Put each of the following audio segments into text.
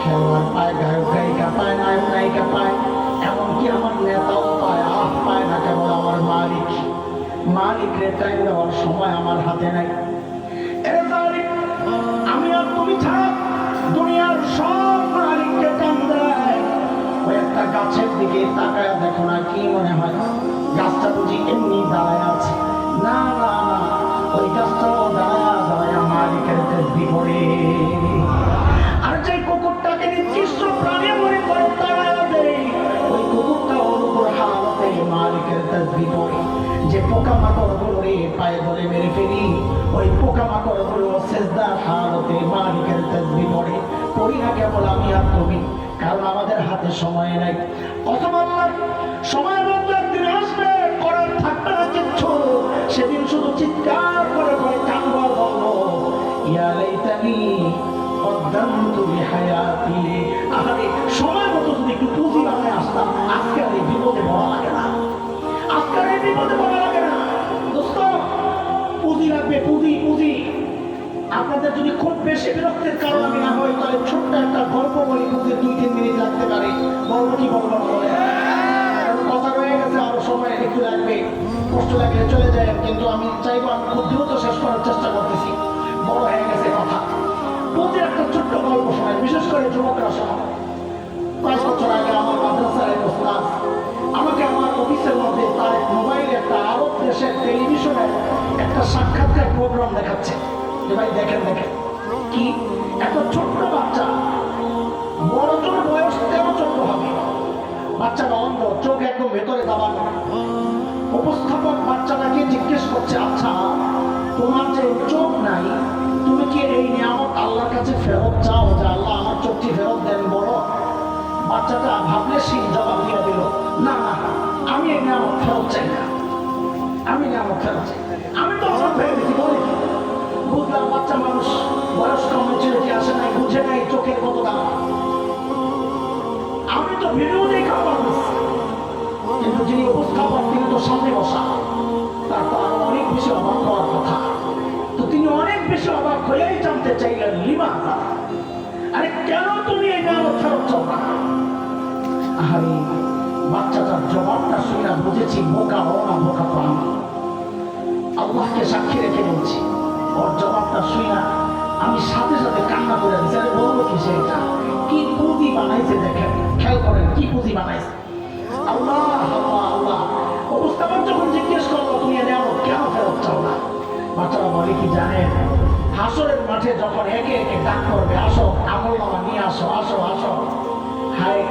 ঠিকই পায় গায়ক গায়িকা পায় নায়ক নায়িকা পায় এমনকি আমার নেতাও পায় আহ পায় না কেবল আমার মালিক মালিক রে টাইম দেওয়ার সময় আমার হাতে নাই আমি আর তুমি ছাড়া দুনিয়ার সব মালিককে টান দেয়। ওই একটা গাছের দিকে তাকায় দেখো না, কি মনে হয়? গাছটা বুঝি এমনি দাঁড়ায় আছে। না না না, ওই গাছটাও দাঁড়ায় দাঁড়ায় মালিকের বিপরে যে পোকা মাকড়গুলো পায়ে ধরে মেরে ফেলি, ওই পোকা মাকড়গুলো শেষদার হালতে মালিকের তসবি পড়ে পড়ি না কেবল আমি আর তুমি, কারণ আমাদের হাতে সময় নাই। অথবা সময় মতো একদিন আসবে, করার থাকবে না কিচ্ছু। সেদিন শুধু চিৎকার করে করে কানবা বলব ইয়া লাইতানি কদ্দামতু লিহায়াতি আরে সময় মতো যদি একটু পুঁজি বানায় আসতাম। আপনাদের যদি খুব বেশি বিরক্তির কারণ না হয়, তাহলে ছোট্ট একটা গল্প বলি বুঝতে দুই, তিন মিনিট লাগতে পারে। কি বলব কথা রয়ে গেছে, আরও সময় একটু লাগবে। কষ্ট লাগলে চলে যায়, কিন্তু আমি চাইব আমি খুব দ্রুত শেষ করার চেষ্টা করতেছি। বড় হয়ে গেছে কথা। প্রতি একটা ছোট্ট গল্প শোনায় বিশেষ করে যুবকরা শোনায় কয়েক বছর আগে আমার এক ওস্তাদ আমাকে আমার অফিসের মধ্যে তার মোবাইলে একটা আরব দেশের টেলিভিশনের একটা সাক্ষাৎকার প্রোগ্রাম দেখাচ্ছে। যে ভাই দেখেন দেখেন। কি? এত ছোট্ট বাচ্চা। বড় জোর বয়স তেরো চোদ্দ হবে। বাচ্চাটা অন্ধ, চোখ একদম ভেতরে দাবানো। উপস্থাপক বাচ্চাটাকে জিজ্ঞেস করছে আচ্ছা তোমার যে চোখ নাই, তুমি কি এই নিয়ামত আল্লাহর কাছে ফেরত চাও যে আল্লাহ আমার চোখটি ফেরত দেন বড় বাচ্চাটা ভাবলে সেই জবাব দিয়ে দিল, না আমি এই নিয়ামত ফেরত চাই না। আমি নিয়ামত ফেরত চাই আমি তো অসৎ হয়ে বলে? বুঝলাম বাচ্চা মানুষ, বয়স কম মেচুরিটি আসে নাই, বুঝে নাই, চোখের কত দাম। আমি তো ভিডিও দেখা মানুষ। কিন্তু যিনি উপস্থাপক, তিনি তো সামনে বসা। তার তো আরও অনেক বেশি অবাক হওয়ার কথা। তো তিনি অনেক বেশি অবাক হয়েই জানতে চাইলেন লিমা আরে কেন আমি আল্লাহকে সাথে কান্না করে বলব কি কি পুঁজি বানাইছে দেখেন, খেয়াল করেন, কি পুঁজি বানাইছে? আল্লাহ যখন জিজ্ঞেস করল, তুমি এনে আমার কেন ফেরত চাও না? বলে কি জানেন? হাসরের মাঠে যখন একে একে ডাক করবে, আসো, আমল নিয়ে আসো আসো আসো। হায়,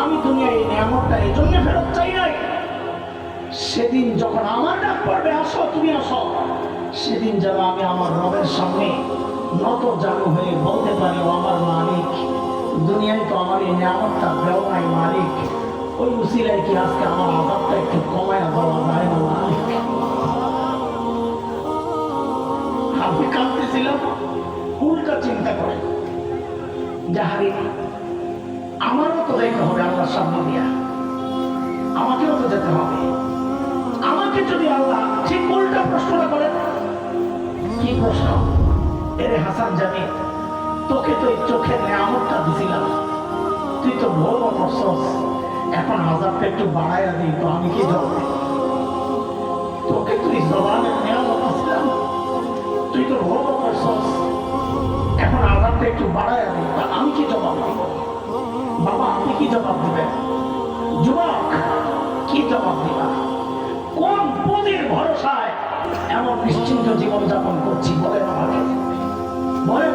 আমি তুমি এই নিয়ামতটা এই জন্য ফেরত চাই নাই। সেদিন যখন আমার ডাক পড়বে আসো, তুমি আসো। সেদিন যেন আমি আমার রবের সামনে নত জানু হয়ে বলতে পারি আমার মালিক, দুনিয়ায় তো আমার এই নিয়ামতটা দেও নাই মালিক। ওই উসিলায় কি আজকে আমার আজাবটা একটু কমায় দেওয়া যায় না? কাঁদতেছিলাম উল্টা চিন্তা করে। যাহারি, আমারও তো যাইতে হবে আল্লাহর সামনে দিয়া। আমাকেও তো যেতে হবে। আমাকে যদি আল্লাহ ঠিক উল্টা প্রশ্নটা করেন, কি প্রশ্ন? এরে হাসান জানি, তোকে তো এই চোখের নেয়ামতটা দিছিলাম। তুই তো ভোর করছস। এখন হাজারটা একটু বাড়াইয়া দিই, তো আমি কি জবাব তোকে তুই জবানের নেয়ামত দিছিলাম। তুই তো ভোর এখন হাজারটা একটু দিই তা আমি কি জবাব দিব? বাবা, আপনি কি জবাব দিবেন? যুবক, কি জবাব দিবা? কোন পুঁজির ভরসায় এমন নিশ্চিন্ত জীবন যাপন করছি বলেন আমাকে? বলেন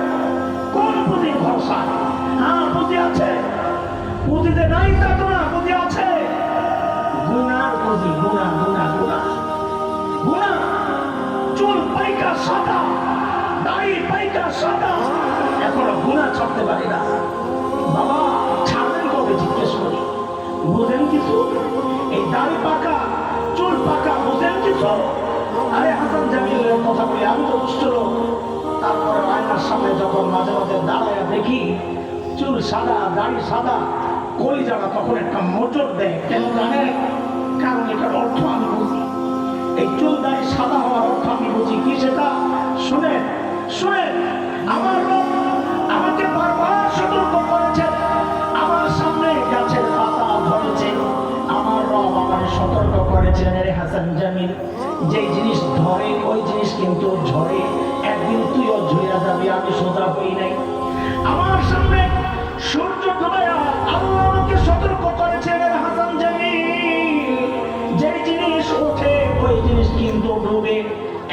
কোন পুঁজির ভরসায়? হ্যাঁ পুঁজি আছে। পুঁজিতে নাই তা তো না, পুঁজি আছে। গুনার পুঁজি গুনা গুনা গুনা গুনা চুল পাইকা সাদা। পাইকা সাদা এখনও গুনা ছাড়তে পারি না। বাবা কবে? জিজ্ঞেস করি। বুঝেন কিছু এই দাড়ি পাকা, চুল পাকা, বুঝেন কিছু আরে হাসান জামিলের কথা বলি আমি তো দুষ্ট লোক। তারপরে আয়নার সামনে যখন মাঝে মাঝে দাঁড়ায়, দেখি চুল সাদা, দাড়ি সাদা, কলিজাটা তখন একটা মোটর দেয়, কেন জানে কারণ এটার অর্থ আমি বুঝি। এই চুল দাড়ি সাদা হওয়ার অর্থ আমি বুঝি। যে জিনিস ধরে, ওই জিনিস কিন্তু ঝরে। একদিন তুইও ঝুইয়া যাবি, আমি সোজা হই নাই। আমার সামনে সূর্য ডুবাইয়া আল্লাহ আমাকে সতর্ক করেছেন রে হাসান জামিল যে জিনিস ওঠে, ওই জিনিস কিন্তু ডুবে।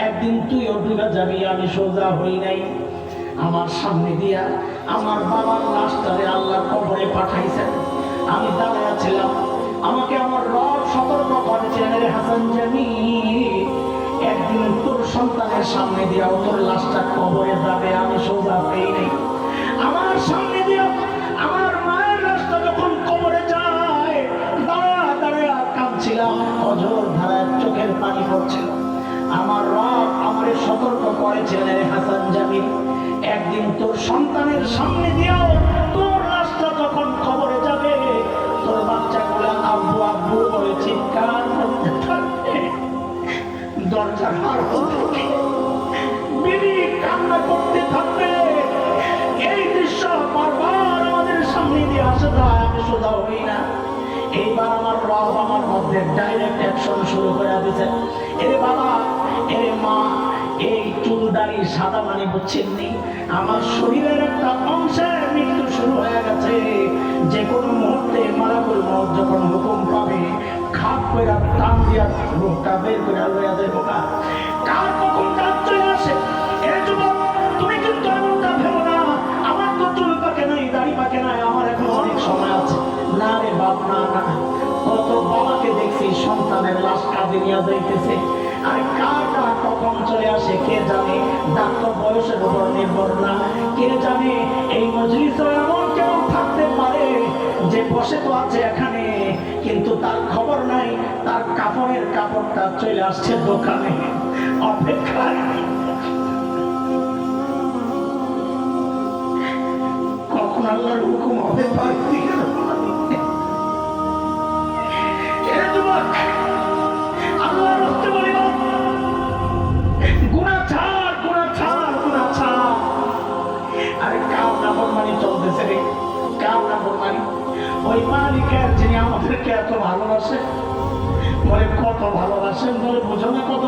একদিন তুইও ডুবে যাবি, আমি সোজা হই নাই। আমার সামনে দিয়া আমার বাবার লাশটারে আল্লাহ কবরে পাঠাইছেন। আমি দাঁড়ায় ছিলাম। আমাকে আমার রব সতর্ক হাসান জামি একদিন তোর সন্তানের সামনে দিয়া তোর লাশটা কবরে যাবে, আমি সোজা পেয়ে নেই। আমার সামনে দিয়া আমার মায়ের লাশটা যখন কবরে যায় দাঁড়া দাঁড়া কাঁদছিলাম অজর ধারায় চোখের পানি পড়ছিল। আমার রব আমারে সতর্ক করেছিলেন হাসান জামিল একদিন তোর সন্তানের সামনে দিয়েও তোর লাশটা যখন খবরে যাবে, তোর বাচ্চাগুলো আব্বু আব্বু বলে চিৎকার দরজার হার কান্না করতে থাকবে। এই দৃশ্য বারবার আমাদের সামনে দিয়ে আসে যায় আমি সোজা হই না। এইবার আমার রব আমার মধ্যে ডাইরেক্ট অ্যাকশন শুরু করে দিয়েছে। এরে বাবা এরে মা, এই চুল দাড়ি সাদা মানে বুঝছেননি আমার শরীরের একটা অংশের মৃত্যু শুরু হয়ে গেছে। যে কোনো মুহূর্তে মালাকুল মত যখন হুকুম পাবে খাপ করে টান দিয়া রোগটা বের করে লইয়া দেবো সন্তানের লাশ কাঁদে নিয়ে যাইতেছে। আর কখন চলে আসে, কে জানে? ডাক্তার বয়সের উপর না। কে জানে এই মজলিসে এমন কেউ যে বসে তো আছে এখানে কিন্তু তার খবর নাই তার কাপড়ের কাপড়টা চলে আসছে দোকানে। অপেক্ষায়। কখন আল্লাহর হুকুম হবে আল্লাহর রাস্তে বলিব, ছাড়, গুনাহ ছাড়, চলতেছে রে? ওই মালিকের যিনি আমাদেরকে এত ভালোবাসে, বলে কত বলে বুঝো না কত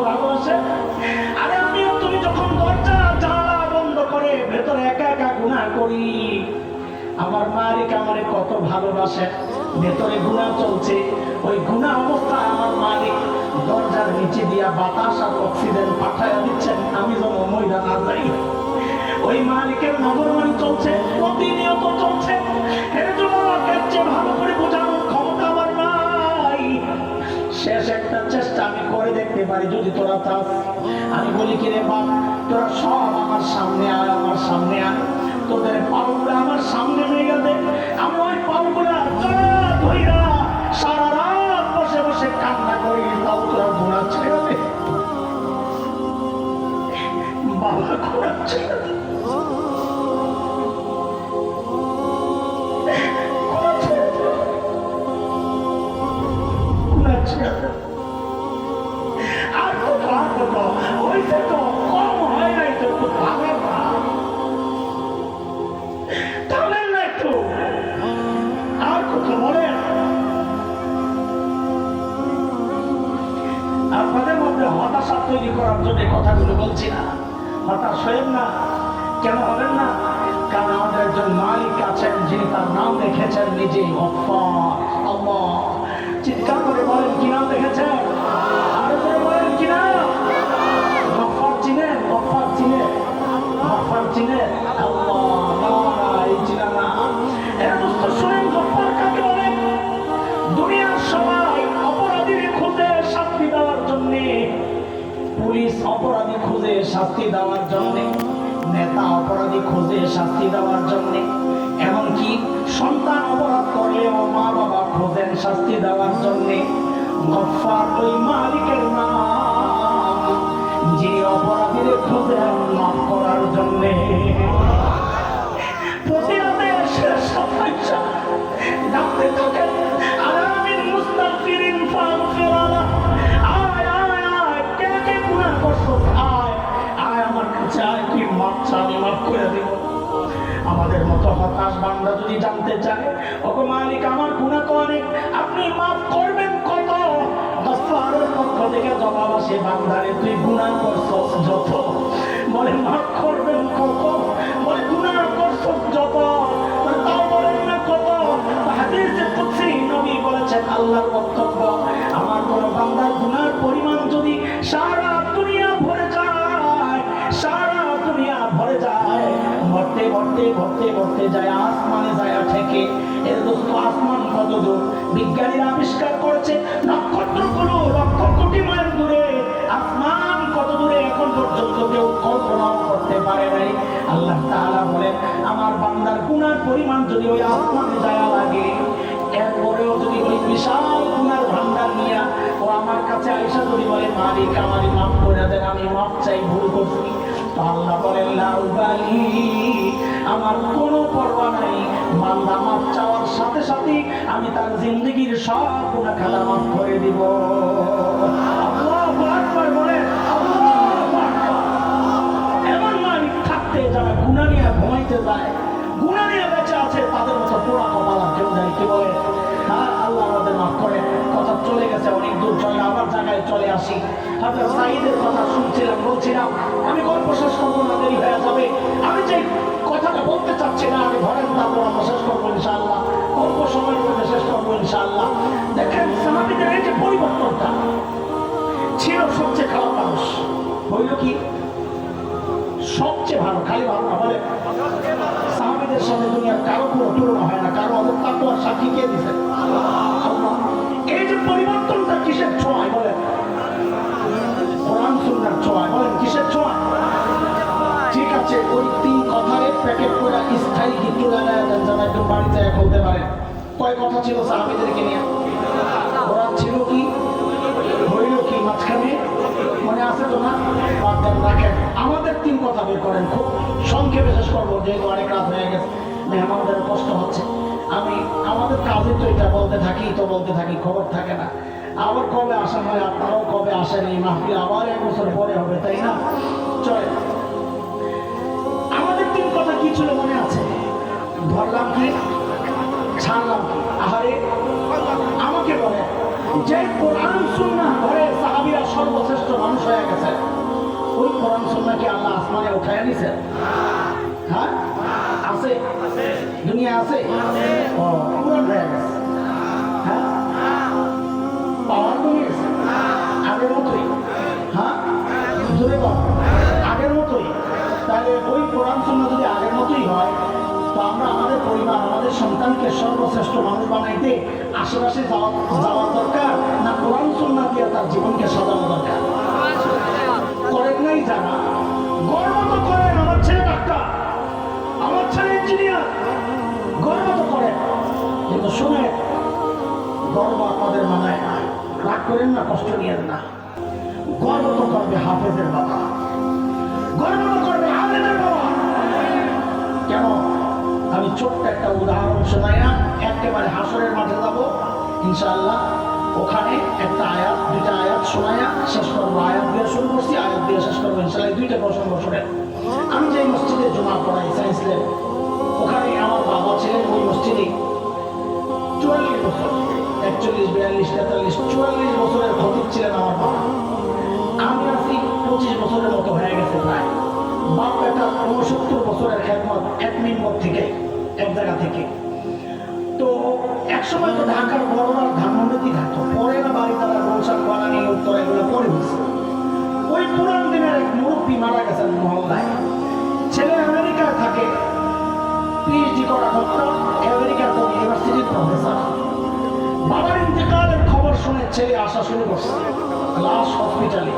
আরে আমিও তুমি যখন দরজা, জানালা বন্ধ করে ভেতরে একা একা গুণা করি, আমার মালিক আমারে কত ভালোবাসে। ভেতরে গুণা চলছে, ওই গুণা অবস্থায় আমার মালিক দরজার নিচে দিয়া বাতাস আর অক্সিজেন পাঠাইয়া দিচ্ছেন। আমি যেন ময়দা না যাই। ওই মালিকের নজরমানি চলছে পারি যদি তোরা চাস আমি বলি কি রে বাপ তোরা সব আমার সামনে আয়, আমার সামনে আয়। তোদের পাউগুলো আমার সামনে নিয়ে গেছে। আমি ওই সারা রাত বসে বসে কান্না করি তাও তোরা ঘোরা ছেড়ে দে বাবা ঘোরা ছেড়ে দে ঘোরা করার জন্য কথাগুলো বলছি না। হতাশ হবেন না, কেন হবেন না? কারণ আমাদের একজন মালিক আছেন, যিনি তার নাম দেখেছেন নিজেই আল্লাহ। চিৎকার করে বলেন, কি নাম রেখেছেন? আরও করে বলেন অপরাধী খুঁজে শাস্তি দেওয়ার জন্যে, নেতা অপরাধী খুঁজে শাস্তি দেওয়ার জন্যে, এমনকি সন্তান অপরাধ করলেও মা বাবা খোঁজেন শাস্তি দেওয়ার জন্যে গফার ওই মালিকের নাম খুঁজেন মাফ করার জন্যে। প্রতিরাতে শেষ সফাইশা ডাকতে থাকেন আপনি মাফ করবেন কত? গফফারের পক্ষ থেকে জবাব আসে বান্দারে, তুই গুনাহ করছস যত। বলে, মাফ করবেন কত? বলে, গুনাহ করছস যত। তাও বলেন না কত? নবী বলেছেন, আল্লাহর বক্তব্য, আমার কোন বান্দার গুনার পরিমাণ যদি সারা দুনিয়া ভরে যায়, সারা দুনিয়া ভরে যায় ভরতে ভরতে ভরতে ভরতে যায়, আসমানে যায় থেকে এর দোস্ত, আসমান কত দূর? বিজ্ঞানীরা আবিষ্কার করেছে নক্ষত্রগুলো লক্ষ কোটি মাইল দূরে। আসমান কত দূরে এখন পর্যন্ত কেউ কল্পনাও করতে পারে নাই। আল্লাহ তাআলা বলেন, আমার বান্দার গুনার পরিমাণ যদি ওই আসমানে যায় লাগে, এরপরেও যদি ওই বিশাল গুনার ভান্ডার নিয়ে ও আমার কাছে আইসা যদি বলে, মালিক আমারই মাফ করে দেন, আমি মাফ চাই, ভুল করছি। আল্লাহ বলেন লাউবালি আমার কোনো পরোয়া নাই। বান্দা মাফ চাওয়ার সাথে সাথে আমি তার জিন্দগির সব গুণা খেলা মাফ করে দিব। এমন মালিক থাকতে যারা গুণা নিয়ে ঘুমাইতে যায় গুণা নিয়ে বেঁচে আছে, তাদের মতো পোড়া কপাল কেউ নেই, কি বলে করে, কথা চলে গেছে, অনেক দূর চলে, আবার জায়গায় চলে আসি। সাইদের কথা শুনছিলাম, বলছিলাম, আমি গল্প শেষ করব না, দেরি হয়ে যাবে। আমি যে কথাটা বলতে চাচ্ছি না, আমি ধরেন তারপর আমরা শেষ করব, ইনশাআল্লাহ। অল্প সময়ের মধ্যে শেষ করব, ইনশাআল্লাহ। দেখেন, সাহাবিদের এই যে পরিবর্তনটা ছিল সবচেয়ে খারাপ মানুষ। হইল কি? সবচেয়ে ভালো, খালি ভালো না বলে সাহাবিদের সাথে দুনিয়ার কারও কোনো তুলনা হয় না, কারও অনেক তাকুয়ার সাক্ষী কে দিছে? আল্লাহ। এই যে পরিবর্তনটা কিসের ছোঁয়ায় বলেন? ছিল কি? হইল কি মাঝখানে? মনে আছে তো আমাদের তিন কথা বের করেন খুব সংক্ষেপে শেষ করব, যেহেতু অনেক রাত হয়ে গেছে, মেহমানদের কষ্ট হচ্ছে। আমি, আমাদের কাজে তো এটা বলতে থাকি তো বলতে থাকি খবর থাকে না। আবার কবে আসা হয় আপনারাও কবে আসেন এই মাহফিল? আবার এক বছর পরে হবে তাই না? চলে। আমাদের তিন কথা কি ছিল মনে আছে? ধরলাম কি? ছাড়লাম কি? আহারে আমাকে বলে যে কোরআন সুন্নাহ ধরে সাহাবীরা সর্বশ্রেষ্ঠ মানুষ হয়ে গেছে ওই কোরআন সুন্নাহ কি আল্লাহ আসমানে উঠায় নিছে হ্যাঁ? আছে? দুনিয়া আছে? পুরান হয়ে গেছে। পরিবার আমাদের সন্তানকে সর্বশ্রেষ্ঠ মানুষ বানাইতে আশেপাশে যাওয়া দরকার না কোরআন, সুন্নাহ দিয়ে তার জীবনকে সাজানো দরকার? করেন নাই যারা? গর্ব তো করেন, আমার ছেলে ডাক্তার, আমার ছেলে ইঞ্জিনিয়ার গর্ব তো করেন। কিন্তু শুনে গর্ব আপনাদের মানায় না রাগ করেন না, কষ্ট নিয়েন না। গর্ব তো করবে হাফেজের বাবা। গর্ব ছোট্ট একটা উদাহরণ শোনাইয়া একেবারে হাসরের মাঠে যাব। ইনশাআল্লাহ, ওখানে একটা আয়াত, দুইটা আয়াত শোনাইয়া শেষ করব, আয়াত দিয়ে শুরু করছি, আয়াত দিয়ে শেষ করব, ইনশাআল্লাহ, এই দুইটা প্রসঙ্গ শোনেন। আমি যে মসজিদে জমা পড়াই সায়েন্স ল্যাব ওখানে আমার বাবা ছিলেন ওই মসজিদে চুয়াল্লিশ বছর, একচল্লিশ, বিয়াল্লিশ, তেতাল্লিশ, চুয়াল্লিশ বছরের খতিব ছিলেন আমার বাবা। আমি আছি পঁচিশ বছরের মতো হয়ে গেছে প্রায়। বাপ একটা উনসত্তর বছরের খেদমত এক মিনিট থেকে। এক জায়গা থেকে। তো এক সময় তো ঢাকার বড়রা ধানমন্ডি থাকতো। পরে না বাড়ি তারা রোলসান বানানি উত্তর এগুলো পরে হয়েছে ওই পুরান দিনের এক মুরব্বী মারা গেছেন মহল্লায়। ছেলে আমেরিকায় থাকে। পিএইচডি করা ডক্টর আমেরিকার কোন ইউনিভার্সিটির প্রফেসর বাবার ইন্তেকালের খবর শুনে ছেলে আসা শুরু করছে। লাশ হসপিটালে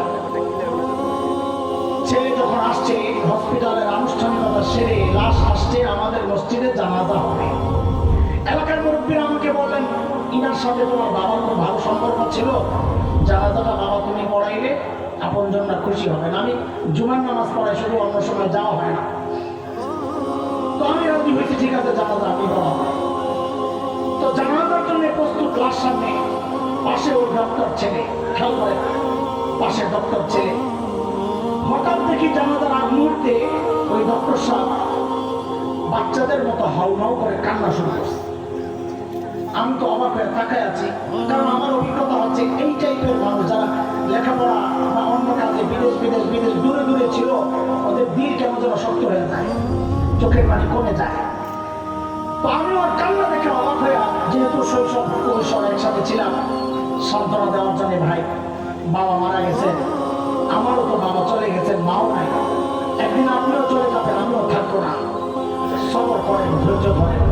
আসছে হসপিটালের আনুষ্ঠানিকতা সেরে লাশ আসছে আমাদের মসজিদে জানাজা হবে। এলাকার মুরব্বীরা আমাকে বললেন, ইনার সাথে তোমার বাবার খুব ভালো সম্পর্ক ছিল? জানাজাটা বাবা তুমি পড়াইলে, আপনজনরা খুশি হবেন আমি জুমার নামাজ পড়াই শুধু অন্য সময় যাওয়া হয় না। তো আমি রাজি হয়েছি, ঠিক আছে জানাজা আমি পড়া তো জানাজার জন্য প্রস্তুত লাশ সামনে, পাশে ওর ডক্টর ছেলে, খেয়াল করে, পাশে ডক্টর ছেলে। হঠাৎ দেখি জানাজার আগ মুহূর্তে ওই ডক্টর সাহেব বাচ্চাদের মতো হাউ মাউ করে কান্না শুরু করছে। আমি তো অবাক হয়ে তাকায় আছি, কারণ আমার অভিজ্ঞতা হচ্ছে এই টাইপের মানুষ যারা লেখাপড়া বা অন্য কাজে বিদেশ বিদেশ বিদেশ, দূরে দূরে ছিল, ওদের দিল কেমন যেন শক্ত হয়ে যায়, চোখের পানি কমে যায়। তো আমি ওর কান্না দেখে অবাক হয়ে যেহেতু শৈশব কৈশোর একসাথে ছিলাম, সান্ত্বনা দেওয়ার জন্য ভাই বাবা মারা গেছে আমারও তো বাবা চলে গেছে, মাও নাই। একদিন আপনিও চলে যাবেন আমিও থাকব না। সবর করেন, ধৈর্য ধরেন।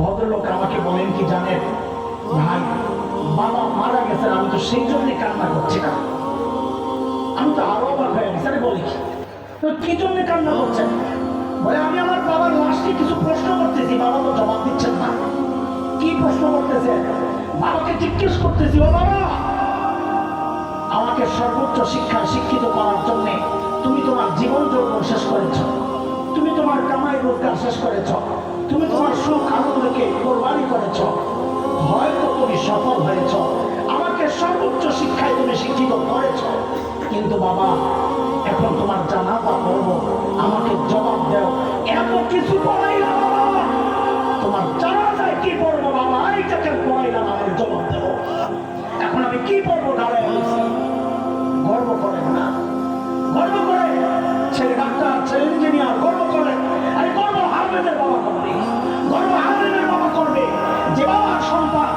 ভদ্রলোক আমাকে বলেন কি জানেন? ভাই, বাবা মারা গেছেন, আমি তো সেই জন্যই কান্না করছি না। আমি তো আরও অবাক হয়ে গেছি বলি কি? তো কি জন্য কান্না করছেন? বলে, আমি আমার বাবার লাশকে কিছু প্রশ্ন করতেছি, বাবা তো জবাব দিচ্ছেন না। কি প্রশ্ন করতেছে? বাবাকে জিজ্ঞেস করতেছি, ও বাবা! আমাকে সর্বোচ্চ শিক্ষায় শিক্ষিত করার জন্যে তুমি তোমার জীবন যৌবন শেষ করেছ। তুমি তোমার কামাই রোজগার শেষ করেছ। তুমি তোমার সুখ আনন্দকে কোরবানি করেছ। হয়তো তুমি সফল হয়েছ। আমাকে সর্বোচ্চ শিক্ষায় তুমি শিক্ষিত করেছ। কিন্তু বাবা, এখন তোমার জানাজা করব আমাকে জবাব দাও। এত কিছু পড়াইলাম বাবা। তোমার জানাজায় কি পড়ব বাবা? এইটাকে পড়াইলাম আমার জবাব দেবো এখন আমি কি পড়ব দাঁড়ায় গর্ব করেন না গর্ব করে ছেলে ডাক্তার ছেলে ইঞ্জিনিয়ার গর্ব করে। আরে গর্ব হারবেদের বাবা করবে। গর্ব হারবেদের বাবা করবে। যে বাবার সন্তান,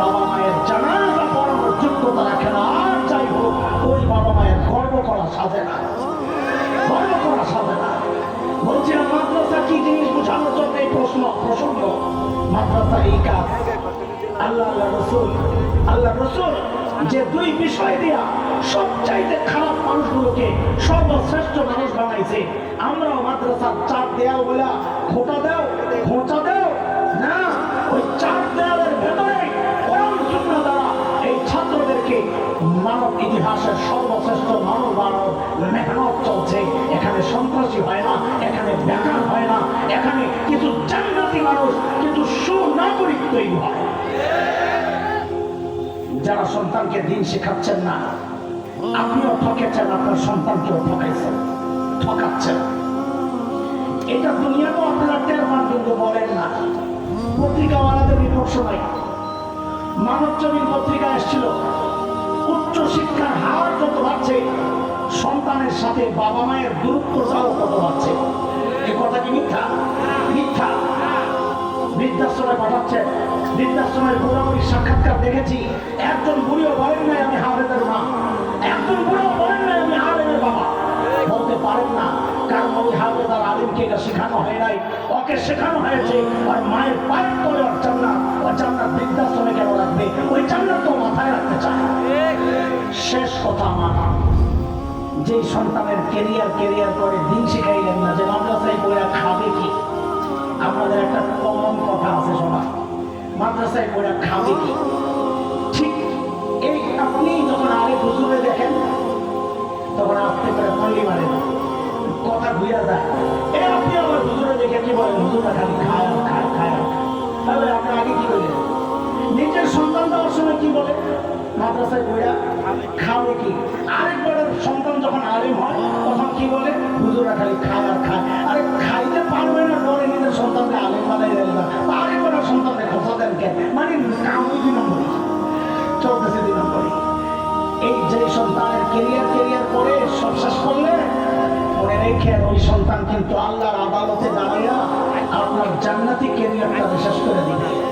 বাবা মায়ের জানাজা পড়ানোর যোগ্যতা রাখে না, আর যাই হোক, ওই বাবা মায়ের গর্ব করা সাজে না। গর্ব করা সাজে না। বলছিলাম, মাদ্রাসা কি জিনিস বোঝানোর জন্য এই প্রশ্ন? প্রসঙ্গ, মাদ্রাসা এই কাজ। আল্লাহ আল্লাহ রসুল আল্লাহ রসুল। যে দুই বিষয় দিয়া সবচাইতে খারাপ মানুষগুলোকে সর্বশ্রেষ্ঠ মানুষ বানাইছে। আমরাও মাদ্রাসার চার দেয়াল বলে খোটা দাও খোঁচা দাও। না, ওই চার দেয়ালের ভেতরে কোরআন সুন্নাহ দ্বারা এই ছাত্রদেরকে মানব ইতিহাসের সর্বশ্রেষ্ঠ মানব বানানোর মেহনত চলছে। এখানে সন্ত্রাসী হয় না, এখানে বেকার হয় না, এখানে কিছু জান্নাতি মানুষ, কিছু সুনাগরিক তৈরি হয়। যারা সন্তানকে দিন শেখাচ্ছেন না, আপনিও ঠকেছেন, আপনার সন্তানকেও ঠকাইছেন, ঠকাচ্ছেন। এটা দুনিয়াতেও আপনারা টের পান, কিন্তু বলেন না। পত্রিকাওয়ালাদের রিপোর্ট শোনাই মানব জমিন পত্রিকা এসেছিল, উচ্চ শিক্ষার হার যত বাড়ছে, সন্তানের সাথে বাবা মায়ের দূরত্বটাও কত বাড়ছে? এ কথা কি মিথ্যা? মিথ্যা। বৃদ্ধাশ্রমে পাঠাচ্ছে বৃদ্ধাশ্রমের বুড়াবুড়ির সাক্ষাৎকার দেখেছি। একজন বুড়িও বলেন নাই আমি হারেদের মা। একজন বুড়ো বলেন নাই আমি হারেদের বাবা। বলতে পারেন না, কারণ ওই হারেদার আলিমকে এটা শেখানো হয় নাই। ওকে শেখানো হয়েছে আর মায়ের পায়ের তলে ওর জান্নাত ও জান্নাত বৃদ্ধাশ্রমে কেন রাখবে? ওই জান্নাত তো মাথায় রাখতে চায়। শেষ কথা আমার। যেই সন্তানের কেরিয়ার কেরিয়ার করে দিন শিখাইলেন না, যে মাদ্রাসায় বইয়া খাবে কি? আপনাদের একটা কমন কথা আছে সবার মাদ্রাসায় পড়ে খাবে কি? তখন আপনি করে পল্লি মারেন। কথা ঘুরিয়া যায়। এ, আপনি আবার হুজুরে দেখে কি বলেন? হুজুরা খালি খায় আর খায় খায়। তাহলে আপনি আগে কি করলেন নিজের সন্তান দেওয়ার সময় কি বলে মাদ্রাসায় বইয়া খাবে কি? আরেকবার সন্তান যখন আলিম হয়, তখন কি বলে? হুজুরা খালি খায় আর খায়। আরে খাইতে পারবে না, পরে নিজের সন্তানকে আলিম বানাই দেবে না। আরেকবার সন্তানকে খোঁচা দেন কেন? মানে কাম যে সন্তানের কেরিয়ার কেরিয়ার করে সব শেষ করলে, মনে রেখে ওই সন্তান কিন্তু আল্লাহর আদালতে দাঁড়াইয়া আপনার জান্নাতি কেরিয়ারটা শেষ করে দিবে।